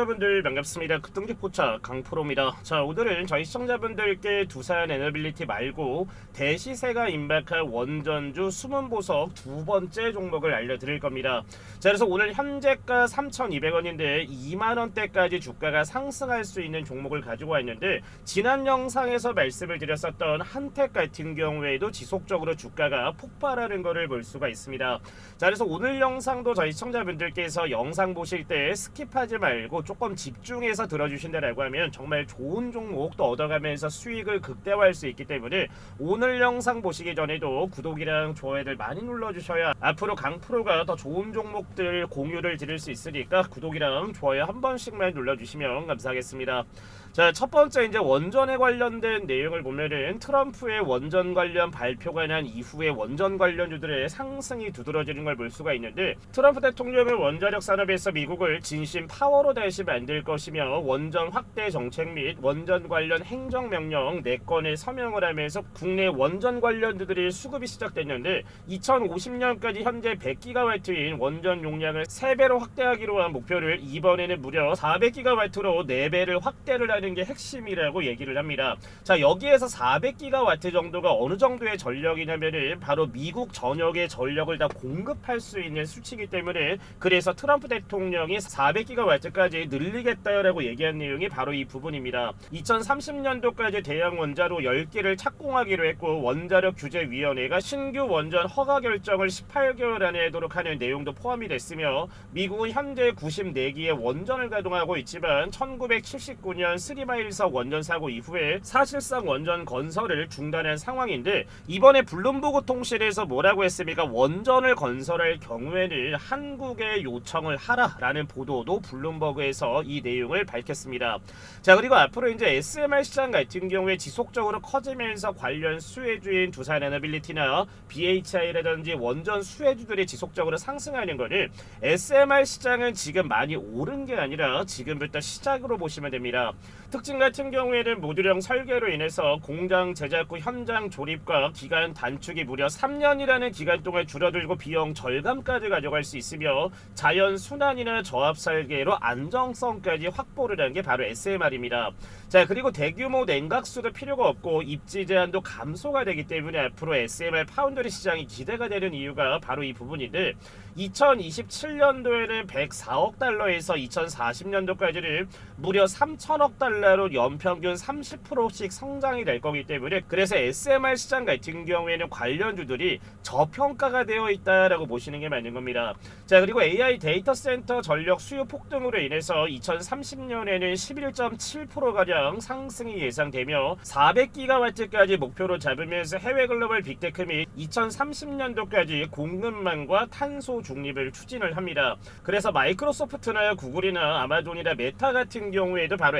시청자분들 반갑습니다. 급등기 포차 강프로입니다. 자 오늘은 저희 시청자분들께 두산 에너빌리티 말고 대시세가 임박한 원전주 숨은 보석 두 번째 종목을 알려드릴 겁니다. 자 그래서 오늘 현재가 3,200원인데 2만 원대까지 주가가 상승할 수 있는 종목을 가지고 왔는데 지난 영상에서 말씀을 드렸었던 한택 같은 경우에도 지속적으로 주가가 폭발하는 것을 볼 수가 있습니다. 자 그래서 오늘 영상도 저희 시청자분들께서 영상 보실 때 스킵하지 말고 조금 집중해서 들어주신다라고 하면 정말 좋은 종목 또 얻어가면서 수익을 극대화할 수 있기 때문에 오늘 영상 보시기 전에도 구독이랑 좋아요를 많이 눌러주셔야 앞으로 강프로가 더 좋은 종목들 공유를 드릴 수 있으니까 구독이랑 좋아요 한 번씩만 눌러주시면 감사하겠습니다. 자, 첫 번째 이제 원전에 관련된 내용을 보면은 트럼프의 원전 관련 발표가 난 이후에 원전 관련주들의 상승이 두드러지는 걸 볼 수가 있는데 트럼프 대통령은 원자력 산업에서 미국을 진심 파워로 다시 만들 것이며 원전 확대 정책 및 원전 관련 행정명령 4건을 서명을 하면서 국내 원전 관련주들이 수급이 시작됐는데 2050년까지 현재 100기가와트인 원전 용량을 3배로 확대하기로 한 목표를 이번에는 무려 400기가와트로 4배를 확대를 하는 게 핵심이라고 얘기를 합니다. 자 여기에서 400기가와트 정도가 어느 정도의 전력이냐면은 바로 미국 전역의 전력을 다 공급할 수 있는 수치이기 때문에 그래서 트럼프 대통령이 400기가와트까지 늘리겠다라고 얘기한 내용이 바로 이 부분입니다. 2030년도까지 대형 원자로 10개를 착공하기로 했고 원자력 규제위원회가 신규 원전 허가 결정을 18개월 안에 하도록 하는 내용도 포함이 됐으며 미국은 현재 94기의 원전을 가동하고 있지만 1979년 스리마일석 원전 사고 이후에 사실상 원전 건설을 중단한 상황인데 이번에 블룸버그 통신에서 뭐라고 했습니까? 원전을 건설할 경우에는 한국에 요청을 하라라는 보도도 블룸버그에서 이 내용을 밝혔습니다. 자 그리고 앞으로 이제 SMR 시장 같은 경우에 지속적으로 커지면서 관련 수혜주인 두산 에너빌리티나 BHI라든지 원전 수혜주들이 지속적으로 상승하는 거는 SMR 시장은 지금 많이 오른 게 아니라 지금부터 시작으로 보시면 됩니다. 특징 같은 경우에는 모듈형 설계로 인해서 공장 제작 후 현장 조립과 기간 단축이 무려 3년이라는 기간 동안 줄어들고 비용 절감까지 가져갈 수 있으며 자연 순환이나 저압 설계로 안정성까지 확보를 한 게 바로 SMR입니다. 자 그리고 대규모 냉각수도 필요가 없고 입지 제한도 감소가 되기 때문에 앞으로 SMR 파운드리 시장이 기대가 되는 이유가 바로 이 부분인데 2027년도에는 104억 달러에서 2040년도까지는 무려 3천억 달러 로 연평균 30%씩 성장이 될 거기 때문에 그래서 SMR 시장 같은 경우에는 관련주들이 저평가가 되어 있다라고 보시는 게 맞는 겁니다. 자 그리고 AI 데이터 센터 전력 수요 폭등으로 인해서 2030년에는 11.7% 가량 상승이 예상되며 400기가와트까지 목표로 잡으면서 해외 글로벌 빅테크 및 2030년도까지 공급망과 탄소 중립을 추진을 합니다. 그래서 마이크로소프트나 구글이나 아마존이나 메타 같은 경우에도 바로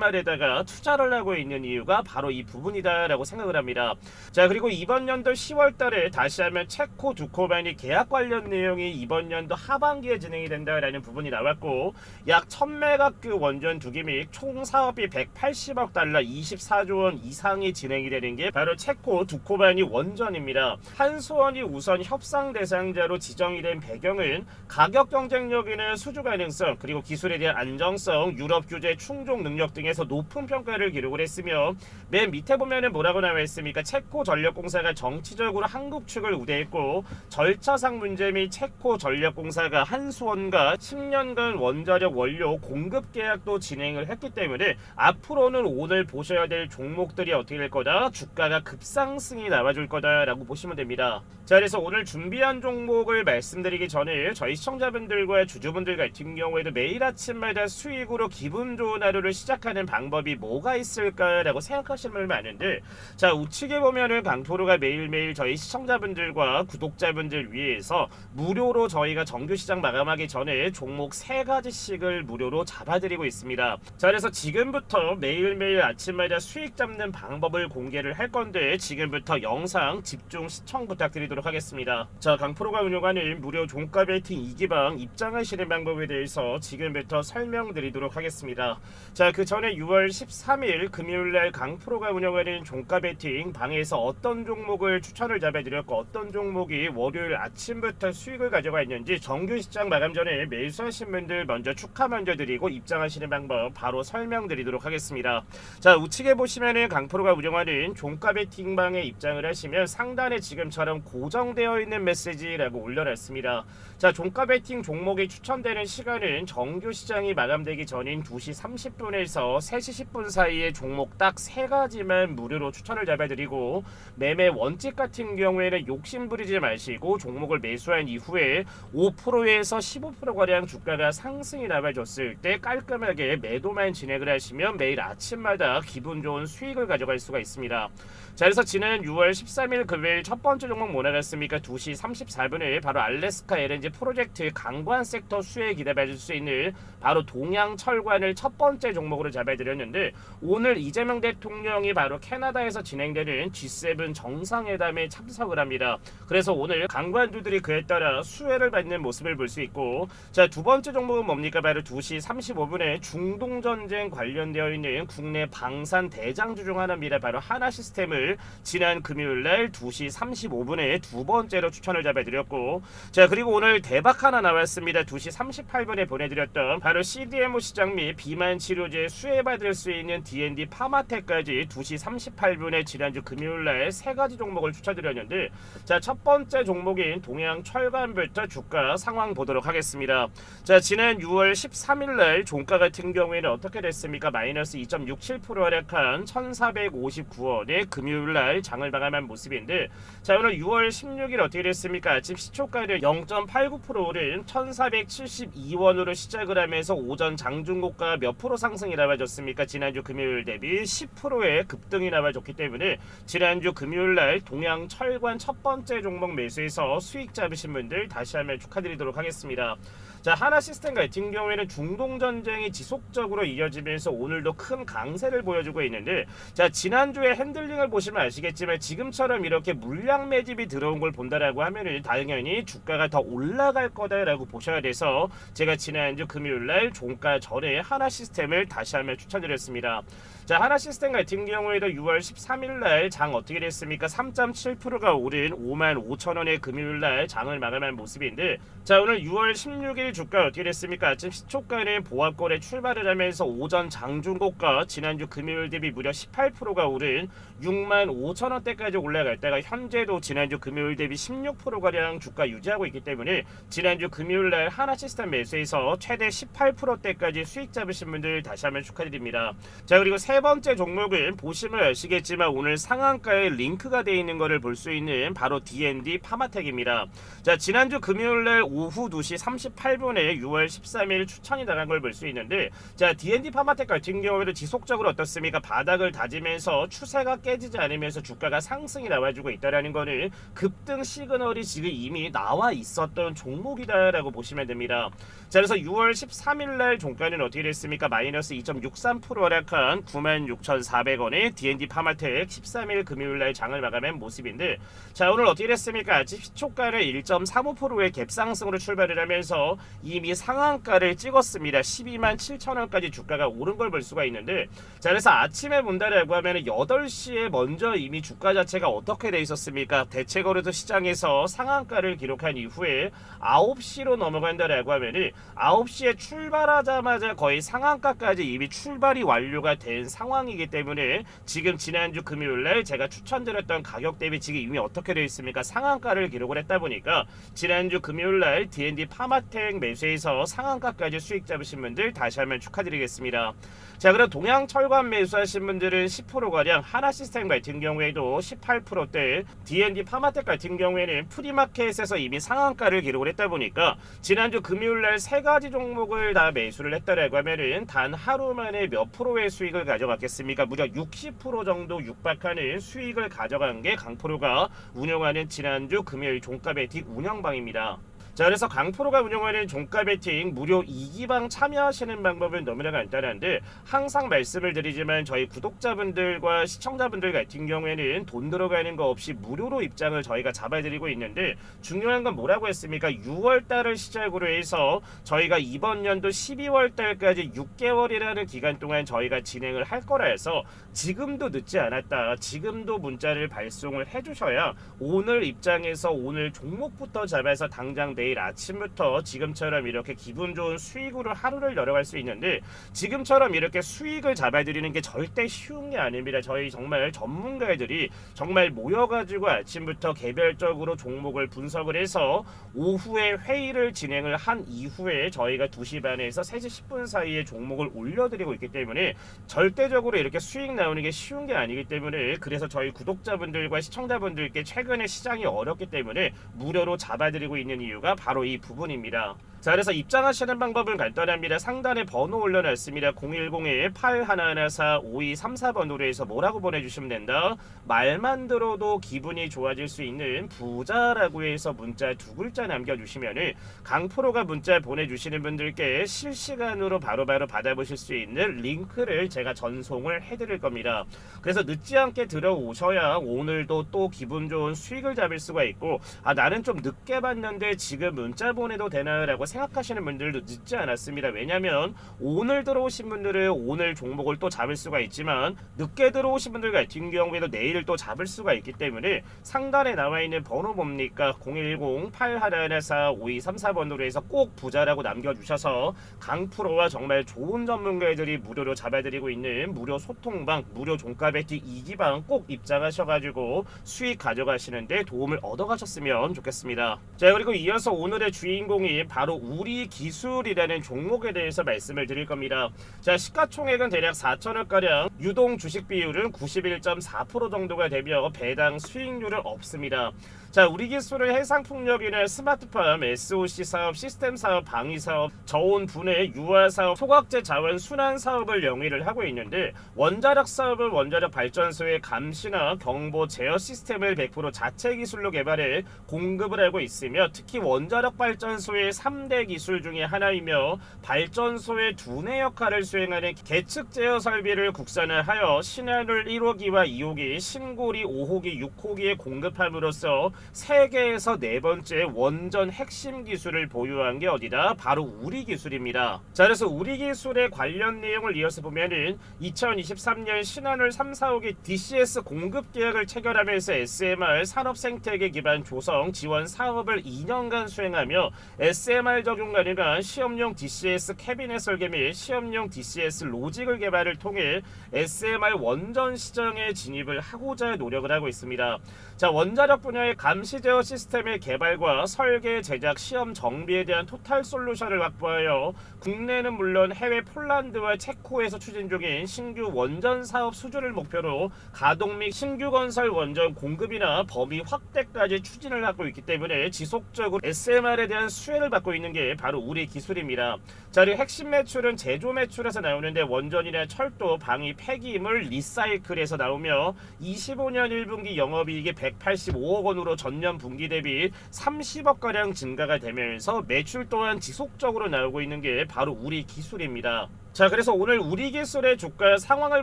SMR에다가 투자를 하고 있는 이유가 바로 이 부분이다라고 생각을 합니다. 자 그리고 이번 연도 10월 달에 다시 하면 체코 두코반이 계약 관련 내용이 이번 연도 하반기에 진행이 된다라는 부분이 나왔고 약 1000메가급 원전 두기 및 총 사업비 180억 달러 24조 원 이상이 진행이 되는 게 바로 체코 두코반이 원전입니다. 한수원이 우선 협상 대상자로 지정이 된 배경은 가격 경쟁력이나 수주 가능성 그리고 기술에 대한 안정성, 유럽 규제 충족 능력 등 에서 높은 평가를 기록을 했으며 맨 밑에 보면은 뭐라고 나와 있습니까? 체코 전력공사가 정치적으로 한국 측을 우대했고 절차상 문제 및 체코 전력공사가 한수원과 10년간 원자력 원료 공급 계약도 진행을 했기 때문에 앞으로는 오늘 보셔야 될 종목들이 어떻게 될 거다? 주가가 급상승이 나와줄 거다라고 보시면 됩니다. 자, 그래서 오늘 준비한 종목을 말씀드리기 전에 저희 시청자분들과 주주분들 같은 경우에도 매일 아침마다 수익으로 기분 좋은 하루를 시작하는 방법이 뭐가 있을까라고 생각하시는 분들 많은데 자 우측에 보면은 강토로가 매일매일 저희 시청자분들과 구독자분들 위해서 무료로 저희가 정규 시장 마감하기 전에 종목 세 가지씩을 무료로 잡아드리고 있습니다. 자 그래서 지금부터 매일매일 아침마다 수익 잡는 방법을 공개를 할 건데 지금부터 영상 집중 시청 부탁드리도록 하겠습니다. 자 강프로가 운영하는 무료 종가 베이팅 2기방 입장하시는 방법에 대해서 지금부터 설명드리도록 하겠습니다. 자그 전에 오늘 6월 13일 금요일날 강프로가 운영하는 종가 베팅 방에서 어떤 종목을 추천을 잡아드렸고 어떤 종목이 월요일 아침부터 수익을 가져가 있는지 정규 시장 마감 전에 매수하신 분들 먼저 축하 먼저 드리고 입장하시는 방법 바로 설명드리도록 하겠습니다. 자 우측에 보시면은 강프로가 운영하는 종가 베팅 방에 입장을 하시면 상단에 지금처럼 고정되어 있는 메시지라고 올려놨습니다. 자 종가 베팅 종목이 추천되는 시간은 정규 시장이 마감되기 전인 2시 30분에서 3시 10분 사이에 종목 딱 세 가지만 무료로 추천을 잡아드리고 매매 원칙 같은 경우에는 욕심 부리지 마시고 종목을 매수한 이후에 5%에서 15%가량 주가가 상승이 나와줬을 때 깔끔하게 매도만 진행을 하시면 매일 아침마다 기분 좋은 수익을 가져갈 수가 있습니다. 자 그래서 지난 6월 13일 금요일 첫 번째 종목 뭐 나갔습니까? 2시 34분에 바로 알래스카 LNG 프로젝트 강관 섹터 수에 기대받을 수 있는 바로 동양철관을 첫 번째 종목으로 잡아드렸는데 오늘 이재명 대통령이 바로 캐나다에서 진행되는 G7 정상회담에 참석을 합니다. 그래서 오늘 강관주들이 그에 따라 수혜를 받는 모습을 볼 수 있고 자 두 번째 종목은 뭡니까? 바로 2시 35분에 중동 전쟁 관련되어 있는 국내 방산 대장주 중 하나입니다. 바로 하나 시스템을 지난 금요일 날 2시 35분에 두 번째로 추천을 잡아드렸고 자 그리고 오늘 대박 하나 나왔습니다. 2시 38분에 보내드렸던 바로 CDMO 시장 및 비만 치료제 수혜받을 수 있는 D&D 파마텍까지 2시 38분에 지난주 금요일 날 세 가지 종목을 추천드렸는데 자 첫 번째 종목인 동양 철관부터 주가 상황 보도록 하겠습니다. 자 지난 6월 13일 날 종가 같은 경우에는 어떻게 됐습니까? 마이너스 2.67% 하락한 1,459원에 금요일 날 장을 마감한 모습인데 자 오늘 6월 16일 어떻게 됐습니까? 아침 시초가를 0.89% 오른 1,472원으로 시작을 하면서 오전 장중고가 몇 프로 상승이 나와줬습니까? 지난주 금요일 대비 10%의 급등이 나와줬기 때문에 지난주 금요일 날 동양 철관 첫 번째 종목 매수해서 수익 잡으신 분들 다시 한번 축하드리도록 하겠습니다. 자 하나 시스템 같은 경우에는 중동 전쟁이 지속적으로 이어지면서 오늘도 큰 강세를 보여주고 있는데 자 지난주에 핸들링을 보시면 아시겠지만 지금처럼 이렇게 물량 매집이 들어온 걸 본다라고 하면은 당연히 주가가 더 올라갈 거다라고 보셔야 돼서 제가 지난주 금요일 날 종가 전에 하나 시스템을 다시 한번 추천드렸습니다. 자 하나 시스템 같은 경우에도 6월 13일 날 장 어떻게 됐습니까? 3.7%가 오른 5만 5천 원의 금요일 날 장을 마감한 모습인데 자 오늘 6월 16일 주가 어떻게 됐습니까? 아침 시초가는 보합권에 출발을 하면서 오전 장중고가 지난주 금요일 대비 무려 18%가 오른 6만 5천 원대까지 올라갔다가 현재도 지난주 금요일 대비 16%가량 주가 유지하고 있기 때문에 지난주 금요일 날 하나 시스템 매수에서 최대 18%대까지 수익 잡으신 분들 다시 한번 축하드립니다. 자 그리고 세 번째 종목은 보시면 아시겠지만 오늘 상한가에 링크가 되어 있는 것을 볼 수 있는 바로 D&D 파마텍입니다. 자 지난주 금요일 날 오후 2시 38분에 6월 13일 추천이 나간 걸볼 수 있는데 자 D&D 파마텍 같은 경우에는 지속적으로 어떻습니까? 바닥을 다지면서 추세가 깨지지 않으면서 주가가 상승이 나와주고 있다라는 거는 급등 시그널이 지금 이미 나와 있었던 종목이다라고 보시면 됩니다. 자 그래서 6월 13일 날 종가는 어떻게 됐습니까? 마이너스 2.63% 하락한 96,400원에 D&D 파마텍 13일 금요일 날 장을 마감한 모습인데 자 오늘 어떻게 됐습니까? 아침 시초가를 1.35%의 갭상승으로 출발을 하면서 이미 상한가를 찍었습니다. 12만 7천 원까지 주가가 오른 걸 볼 수가 있는데 자 그래서 아침에 본다라고 하면 8시에 먼저 이미 주가 자체가 어떻게 돼 있었습니까? 대체 거래소 시장에서 상한가를 기록한 이후에 9시로 넘어간다라고 하면은 9시에 출발하자마자 거의 상한가까지 이미 출발이 완료가 된 상황 이기 때문에 지금 지난주 금요일 날 제가 추천드렸던 가격 대비 지금 이미 어떻게 되어 있습니까? 상한가를 기록을 했다 보니까 지난주 금요일 날 D&D 파마텍 매수해서 상한가까지 수익 잡으신 분들 다시 한번 축하드리겠습니다. 자 그럼 동양 철관 매수하신 분들은 10%가량 하나 시스템 같은 경우에도 18%대 D&D 파마텍 같은 경우에는 프리마켓에서 이미 상한가를 기록을 했다 보니까 지난주 금요일 날 세 가지 종목을 다 매수를 했다라고 하면은 단 하루 만에 몇 프로의 수익을 가 져갔겠습니까? 무려 60% 정도 육박하는 수익을 가져간 게 강프로가 운영하는 지난주 금요일 종가 베팅 운영방입니다. 자 그래서 강프로가 운영하는 종가 베팅 무료 2기방 참여하시는 방법은 너무나 간단한데 항상 말씀을 드리지만 저희 구독자분들과 시청자분들 같은 경우에는 돈 들어가는 거 없이 무료로 입장을 저희가 잡아드리고 있는데 중요한 건 뭐라고 했습니까? 6월 달을 시작으로 해서 저희가 이번 연도 12월 달까지 6개월이라는 기간 동안 저희가 진행을 할 거라 해서 지금도 늦지 않았다. 지금도 문자를 발송을 해주셔야 오늘 입장에서 오늘 종목부터 잡아서 당장 내일 아침부터 지금처럼 이렇게 기분 좋은 수익으로 하루를 열어갈 수 있는데 지금처럼 이렇게 수익을 잡아드리는 게 절대 쉬운 게 아닙니다. 저희 정말 전문가들이 정말 모여가지고 아침부터 개별적으로 종목을 분석을 해서 오후에 회의를 진행을 한 이후에 저희가 2시 반에서 3시 10분 사이에 종목을 올려드리고 있기 때문에 절대적으로 이렇게 수익 나오는 게 쉬운 게 아니기 때문에 그래서 저희 구독자분들과 시청자분들께 최근에 시장이 어렵기 때문에 무료로 잡아드리고 있는 이유가 바로 이 부분입니다. 자 그래서 입장하시는 방법은 간단합니다. 상단에 번호 올려놨습니다. 010-8114-5234번으로 해서 뭐라고 보내주시면 된다. 말만 들어도 기분이 좋아질 수 있는 부자라고 해서 문자 두 글자 남겨주시면은 강프로가 문자 보내주시는 분들께 실시간으로 바로 바로 받아보실 수 있는 링크를 제가 전송을 해드릴 겁니다. 그래서 늦지 않게 들어오셔야 오늘도 또 기분 좋은 수익을 잡을 수가 있고 아 나는 좀 늦게 봤는데 지금 문자 보내도 되나라고 생각하시는 분들도 늦지 않았습니다. 왜냐면 오늘 들어오신 분들은 오늘 종목을 또 잡을 수가 있지만 늦게 들어오신 분들 같은 경우에도 내일 또 잡을 수가 있기 때문에 상단에 나와 있는 번호 뭡니까 010-8114-5234번으로 해서 꼭 부자라고 남겨주셔서 강프로와 정말 좋은 전문가들이 무료로 잡아드리고 있는 무료 소통방 무료 종가 배티 2기방 꼭 입장하셔가지고 수익 가져가시는데 도움을 얻어가셨으면 좋겠습니다. 자 그리고 이어서 오늘의 주인공이 바로 우리 기술이라는 종목에 대해서 말씀을 드릴 겁니다. 자 시가총액은 대략 4천원가량 유동 주식 비율은 91.4% 정도가 되며 배당 수익률은 없습니다. 자, 우리 기술은 해상풍력이나 스마트팜, SOC 사업, 시스템 사업, 방위 사업, 저온 분해, 유화 사업, 소각제 자원 순환 사업을 영위를 하고 있는데 원자력 사업은 원자력 발전소의 감시나 경보 제어 시스템을 100% 자체 기술로 개발해 공급을 하고 있으며 특히 원자력 발전소의 3대 기술 중에 하나이며 발전소의 두뇌 역할을 수행하는 계측 제어 설비를 국산화하여 신한울 1호기와 2호기, 신고리 5호기, 6호기에 공급함으로써 세계에서 네 번째 원전 핵심 기술을 보유한 게 어디다? 바로 우리 기술입니다. 자, 그래서 우리 기술의 관련 내용을 이어서 보면은 2023년 신한울 3, 4호기 DCS 공급 계약을 체결하면서 SMR 산업 생태계 기반 조성 지원 사업을 2년간 수행하며 SMR 적용 가능한 시험용 DCS 캐비넷 설계 및 시험용 DCS 로직을 개발을 통해 SMR 원전 시장에 진입을 하고자 노력을 하고 있습니다. 자, 원자력 분야의 감시 제어 시스템의 개발과 설계, 제작, 시험 정비에 대한 토탈 솔루션을 확보하여 국내는 물론 해외 폴란드와 체코에서 추진 중인 신규 원전 사업 수주를 목표로 가동 및 신규 건설 원전 공급이나 범위 확대까지 추진을 하고 있기 때문에 지속적으로 SMR에 대한 수혜를 받고 있는 게 바로 우리 기술입니다. 자, 그리고 핵심 매출은 제조 매출에서 나오는데 원전이나 철도, 방위, 폐기물, 리사이클에서 나오며 25년 1분기 영업이익이 185억 원으로 전년 분기 대비 30억 가량 증가가 되면서 매출 또한 지속적으로 나오고 있는 게 바로 우리 기술입니다. 자 그래서 오늘 우리 기술의 주가 상황을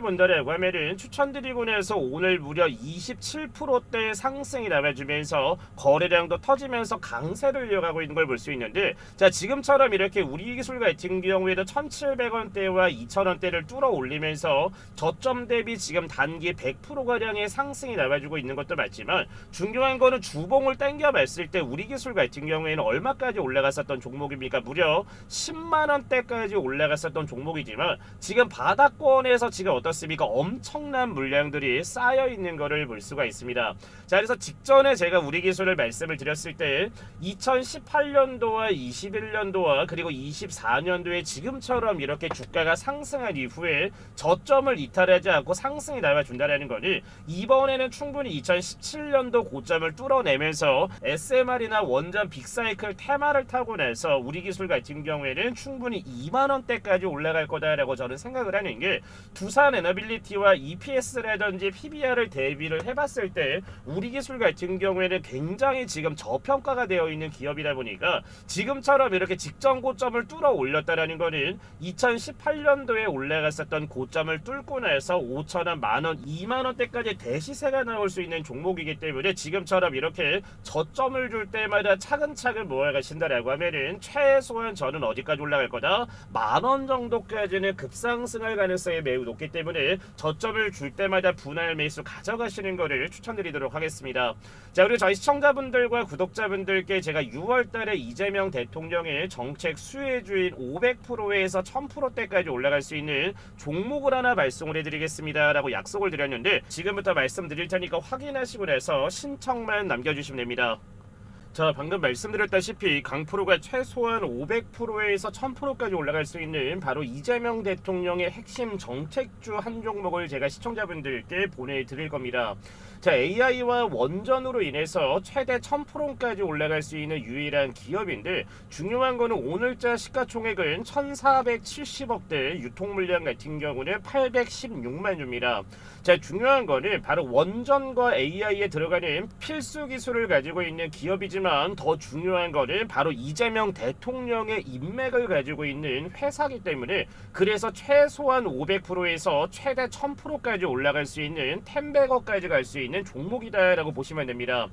본다라고 하면은 추천드리고 나서 오늘 무려 27%대 상승이 나와주면서 거래량도 터지면서 강세를 이어가고 있는 걸 볼 수 있는데 자 지금처럼 이렇게 우리 기술 같은 경우에도 1,700원대와 2,000원대를 뚫어 올리면서 저점 대비 지금 단기 100%가량의 상승이 나와주고 있는 것도 맞지만 중요한 거는 주봉을 땡겨 봤을 때 우리 기술 같은 경우에는 얼마까지 올라갔었던 종목입니까? 무려 10만 원대까지 올라갔었던 종목이 지만 지금 바닥권에서 지금 어떻습니까? 엄청난 물량들이 쌓여 있는 것을 볼 수가 있습니다. 자, 그래서 직전에 제가 우리 기술을 말씀을 드렸을 때 2018년도와 21년도와 그리고 24년도에 지금처럼 이렇게 주가가 상승한 이후에 저점을 이탈하지 않고 상승이 나와준다는 거니 이번에는 충분히 2017년도 고점을 뚫어내면서 SMR이나 원전 빅사이클 테마를 타고 나서 우리 기술 같은 경우에는 충분히 2만 원대까지 올라갈 거다라고 저는 생각을 하는 게 두산 에너빌리티와 EPS라든지 PBR을 대비를 해봤을 때 우리 기술 같은 경우에는 굉장히 지금 저평가가 되어 있는 기업이다 보니까 지금처럼 이렇게 직전 고점을 뚫어 올렸다라는 거는 2018년도에 올라갔었던 고점을 뚫고 나서 5천원, 만원, 2만원대까지 대시세가 나올 수 있는 종목이기 때문에 지금처럼 이렇게 저점을 줄 때마다 차근차근 모아가신다라고 하면은 최소한 저는 어디까지 올라갈 거다? 만원 정도까지 는 급상승할 가능성이 매우 높기 때문에 저점을 줄 때마다 분할 매수 가져가시는 거를 추천드리도록 하겠습니다. 자 그리고 저희 시청자분들과 구독자분들께 제가 6월달에 이재명 대통령의 정책 수혜주인 500%에서 1000%대까지 올라갈 수 있는 종목을 하나 발송을 해드리겠습니다라고 약속을 드렸는데 지금부터 말씀드릴 테니까 확인하시고 나서 신청만 남겨주시면 됩니다. 자 방금 말씀드렸다시피 강프로가 최소한 500%에서 1000%까지 올라갈 수 있는 바로 이재명 대통령의 핵심 정책주 한 종목을 제가 시청자분들께 보내드릴 겁니다. 자 AI와 원전으로 인해서 최대 1000%까지 올라갈 수 있는 유일한 기업인데 중요한 거는 오늘자 시가총액은 1470억대 유통 물량 같은 경우는 816만 주입니다. 자 중요한 거는 바로 원전과 AI에 들어가는 필수 기술을 가지고 있는 기업이지만 더 중요한 거는 바로 이재명 대통령의 인맥을 가지고 있는 회사기 때문에 그래서 최소한 500%에서 최대 1000%까지 올라갈 수 있는 10백억까지 갈 수 있는 종목이다라고 보시면 됩니다.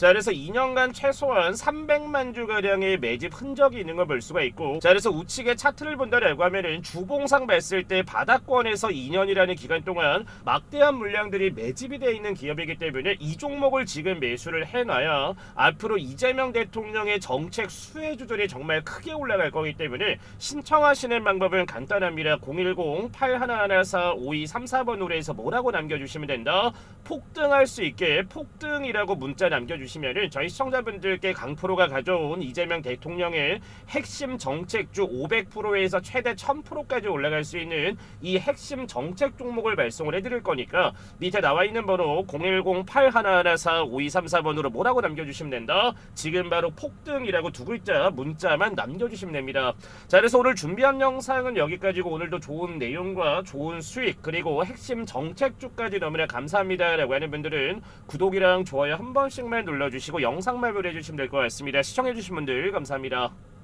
자 그래서 2년간 최소한 300만 주 가량의 매집 흔적이 있는 걸 볼 수가 있고 자 그래서 우측에 차트를 본다라고 하면은 주봉상 봤을 때 바닥권에서 2년이라는 기간 동안 막대한 물량들이 매집이 되어 있는 기업이기 때문에 이 종목을 지금 매수를 해놔야 앞으로 이재명 대통령의 정책 수혜주들이 정말 크게 올라갈 거기 때문에 신청하시는 방법은 간단합니다. 010-8114-5234번으로 해서 뭐라고 남겨주시면 된다. 폭등할 수 있게 폭등이라고 문자 남겨주시면 은 저희 시청자분들께 강프로가 가져온 이재명 대통령의 핵심 정책 주 500%에서 최대 1000%까지 올라갈 수 있는 이 핵심 정책 종목을 발송을 해드릴 거니까 밑에 나와 있는 번호 010-8114-5234번으로 뭐라고 남겨주시면 된다. 지금 바로 폭등이라고 두 글자 문자만 남겨주시면 됩니다. 자 그래서 오늘 준비한 영상은 여기까지고 오늘도 좋은 내용과 좋은 수익 그리고 핵심 정책 주까지 너무나 감사합니다라고 하는 분들은 구독이랑 좋아요 한 번씩만 눌러 주시고 영상 마무리해 주시면 될 것 같습니다. 시청해 주신 분들 감사합니다.